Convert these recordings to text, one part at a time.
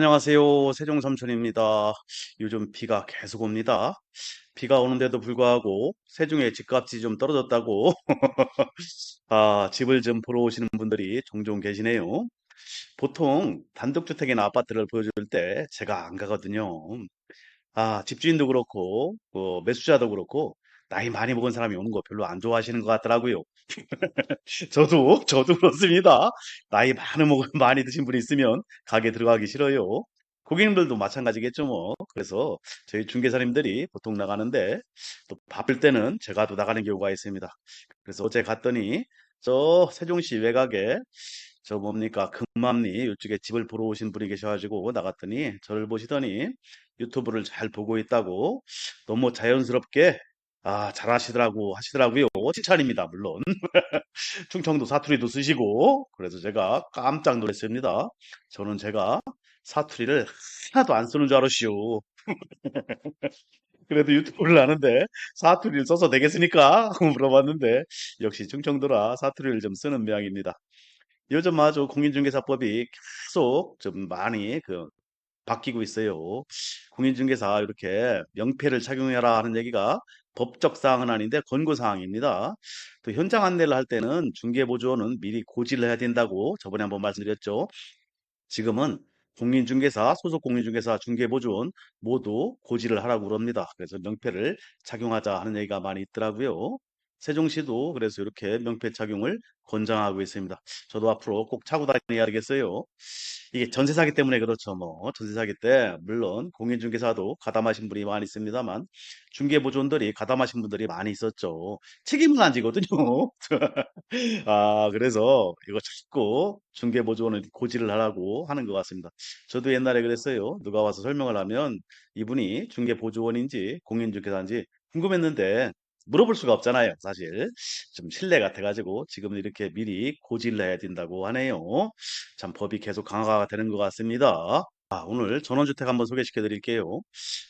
안녕하세요. 세종삼촌입니다. 요즘 비가 계속 옵니다. 비가 오는데도 불구하고 세종의 집값이 좀 떨어졌다고 아, 집을 좀 보러 오시는 분들이 종종 계시네요. 보통 단독주택이나 아파트를 보여줄 때 제가 안 가거든요. 아, 집주인도 그렇고, 어, 매수자도 그렇고, 나이 많이 먹은 사람이 오는 거 별로 안 좋아하시는 것 같더라고요. 저도, 저도 그렇습니다. 나이 많은 먹, 많이 드신 분이 있으면 가게 들어가기 싫어요. 고객님들도 마찬가지겠죠, 뭐. 그래서 저희 중개사님들이 보통 나가는데 또 바쁠 때는 제가 또 나가는 경우가 있습니다. 그래서 어제 갔더니 저 세종시 외곽에 저 뭡니까 금맘리 이쪽에 집을 보러 오신 분이 계셔가지고 나갔더니 저를 보시더니 유튜브를 잘 보고 있다고 너무 자연스럽게 아 잘하시더라고 하시더라고요. 칭찬입니다, 물론. 충청도 사투리도 쓰시고 그래서 제가 깜짝 놀랐습니다. 저는 제가 사투리를 하나도 안 쓰는 줄 알았시오. 그래도 유튜브를 하는데 사투리를 써서 되겠습니까? 물어봤는데 역시 충청도라 사투리를 좀 쓰는 모양입니다. 요즘 아주 공인중개사법이 계속 좀 많이 그 바뀌고 있어요. 공인중개사 이렇게 명패를 착용해라 하는 얘기가 법적 사항은 아닌데 권고 사항입니다. 또 현장 안내를 할 때는 중개 보조원은 미리 고지를 해야 된다고 저번에 한번 말씀드렸죠. 지금은 공인중개사, 소속 공인중개사, 중개보조원 모두 고지를 하라고 그럽니다. 그래서 명패를 착용하자 하는 얘기가 많이 있더라고요. 세종시도 그래서 이렇게 명패 착용을 권장하고 있습니다. 저도 앞으로 꼭 차고 다녀야 되겠어요. 이게 전세 사기 때문에 그렇죠. 뭐 전세 사기 때 물론 공인중개사도 가담하신 분이 많이 있습니다만 중개보조원들이 가담하신 분들이 많이 있었죠. 책임은 안 지거든요. 아, 그래서 이거 자꾸 중개보조원을 고지를 하라고 하는 것 같습니다. 저도 옛날에 그랬어요. 누가 와서 설명을 하면 이분이 중개보조원인지 공인중개사인지 궁금했는데 물어볼 수가 없잖아요. 사실 좀 신뢰 같아가지고 지금은 이렇게 미리 고지를 해야 된다고 하네요. 참 법이 계속 강화가 되는 것 같습니다. 아, 오늘 전원주택 한번 소개시켜 드릴게요.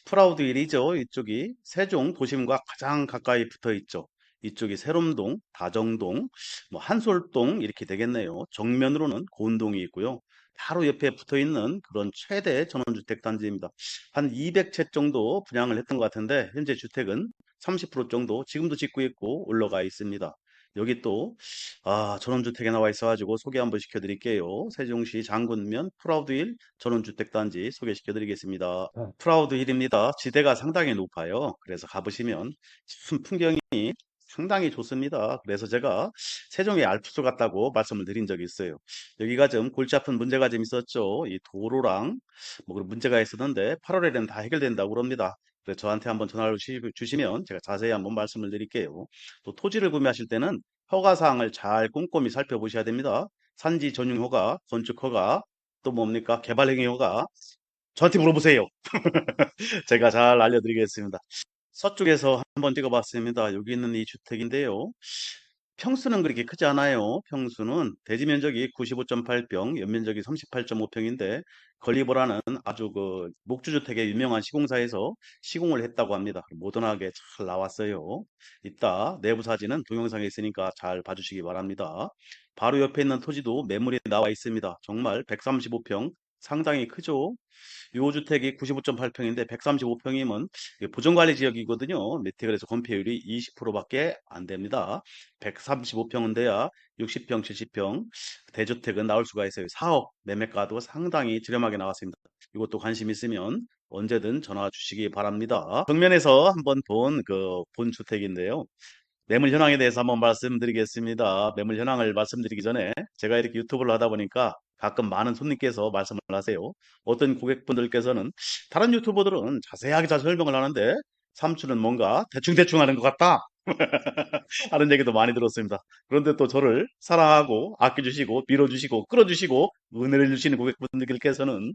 프라우드 1이죠. 이쪽이 세종 도심과 가장 가까이 붙어 있죠. 이쪽이 세롬동, 다정동, 뭐 한솔동 이렇게 되겠네요. 정면으로는 고운동이 있고요. 바로 옆에 붙어 있는 그런 최대 전원주택 단지입니다. 한 200채 정도 분양을 했던 것 같은데 현재 주택은 30% 정도 지금도 짓고 있고 올라가 있습니다. 여기 또 아, 전원주택에 나와 있어가지고 소개 한번 시켜드릴게요. 세종시 장군면 프라우드힐 전원주택단지 소개시켜드리겠습니다. 네. 프라우드힐입니다. 지대가 상당히 높아요. 그래서 가보시면 풍경이 상당히 좋습니다. 그래서 제가 세종의 알프스 같다고 말씀을 드린 적이 있어요. 여기가 좀 골치 아픈 문제가 좀 있었죠. 이 도로랑 뭐 그런 문제가 있었는데 8월에는 다 해결된다고 그럽니다. 그래서 저한테 한번 전화를 주시면 제가 자세히 한번 말씀을 드릴게요. 또 토지를 구매하실 때는 허가 사항을 잘 꼼꼼히 살펴보셔야 됩니다. 산지 전용 허가, 건축 허가, 또 뭡니까? 개발 행위 허가. 저한테 물어보세요. 제가 잘 알려드리겠습니다. 서쪽에서 한번 찍어봤습니다. 여기 있는 이 주택인데요. 평수는 그렇게 크지 않아요. 평수는 대지 면적이 95.8평, 연면적이 38.5평인데 건리보라는 아주 그 목주주택의 유명한 시공사에서 시공을 했다고 합니다. 모던하게 잘 나왔어요. 이따 내부 사진은 동영상에 있으니까 잘 봐주시기 바랍니다. 바로 옆에 있는 토지도 매물이 나와 있습니다. 정말 135평 상당히 크죠. 요 주택이 95.8평인데 135평이면 보존관리 지역이거든요. 그래서 건폐율이 20%밖에 안 됩니다. 135평은 돼야 60평, 70평 대주택은 나올 수가 있어요. 4억 매매가도 상당히 저렴하게 나왔습니다. 이것도 관심 있으면 언제든 전화 주시기 바랍니다. 정면에서 한번 본 그 본 주택인데요. 매물 현황에 대해서 한번 말씀드리겠습니다. 매물 현황을 말씀드리기 전에 제가 이렇게 유튜브를 하다 보니까 가끔 많은 손님께서 말씀을 하세요. 어떤 고객분들께서는 다른 유튜버들은 자세하게 잘 설명을 하는데 삼촌은 뭔가 대충대충 하는 것 같다. 하는 얘기도 많이 들었습니다. 그런데 또 저를 사랑하고 아껴주시고 밀어주시고 끌어주시고 은혜를 주시는 고객분들께서는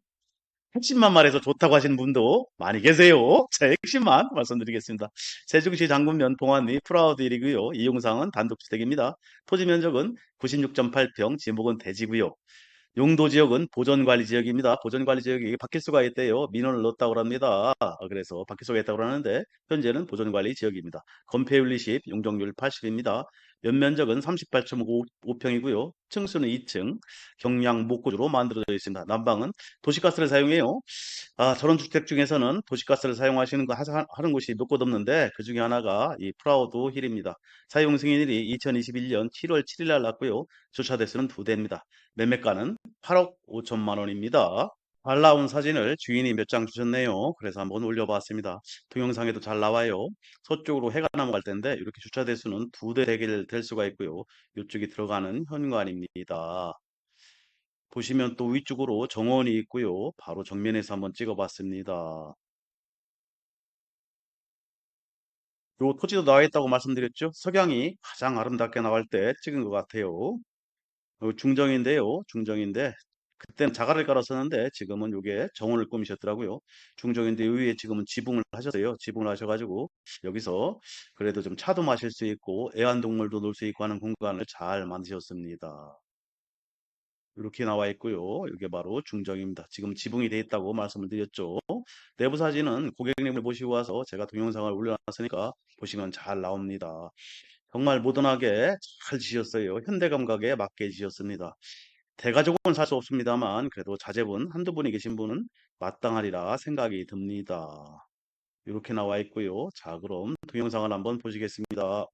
핵심만 말해서 좋다고 하시는 분도 많이 계세요. 제 핵심만 말씀드리겠습니다. 세종시 장군면 봉안리 프라우드 1이고요. 이용상은 단독주택입니다. 토지 면적은 96.8평, 지목은 대지고요. 용도 지역은 보전관리 지역입니다. 보전관리 지역이 바뀔 수가 있대요. 민원을 넣었다고 합니다. 어, 그래서 바뀔 수가 있다고 하는데 현재는 보전관리 지역입니다. 건폐율 20, 용적률 80입니다. 연면적은 38.5평이고요. 층수는 2층, 경량 목구조로 만들어져 있습니다. 난방은 도시가스를 사용해요. 아, 저런 주택 중에서는 도시가스를 사용하시는 거 하- 하는 곳이 몇 곳 없는데 그 중에 하나가 이 프라우드 힐입니다. 사용 승인일이 2021년 7월 7일 날 났고요. 주차 대수는 두 대입니다. 매매가는 8억 5천만 원입니다. 잘 나온 사진을 주인이 몇 장 주셨네요. 그래서 한번 올려봤습니다. 동영상에도 잘 나와요. 서쪽으로 해가 넘어갈 텐데 이렇게 주차 대수는 두대 되게 될 수가 있고요. 이쪽이 들어가는 현관입니다. 보시면 또 위쪽으로 정원이 있고요. 바로 정면에서 한번 찍어봤습니다. 요 토지도 나와 있다고 말씀드렸죠. 석양이 가장 아름답게 나올 때 찍은 것 같아요. 어, 중정인데요. 중정인데 그때는 자갈을 깔았었는데 지금은 요게 정원을 꾸미셨더라고요. 중정인데 요 위에 지금은 지붕을 하셨어요. 지붕을 하셔가지고 여기서 그래도 좀 차도 마실 수 있고 애완동물도 놀 수 있고 하는 공간을 잘 만드셨습니다. 이렇게 나와 있고요. 이게 바로 중정입니다. 지금 지붕이 돼 있다고 말씀을 드렸죠. 내부 사진은 고객님을 모시고 와서 제가 동영상을 올려놨으니까 보시면 잘 나옵니다. 정말 모던하게 잘 지셨어요. 현대 감각에 맞게 지셨습니다. 대가족은 살 수 없습니다만 그래도 자제분 한두 분이 계신 분은 마땅하리라 생각이 듭니다. 이렇게 나와 있고요. 자, 그럼 동영상을 한번 보시겠습니다.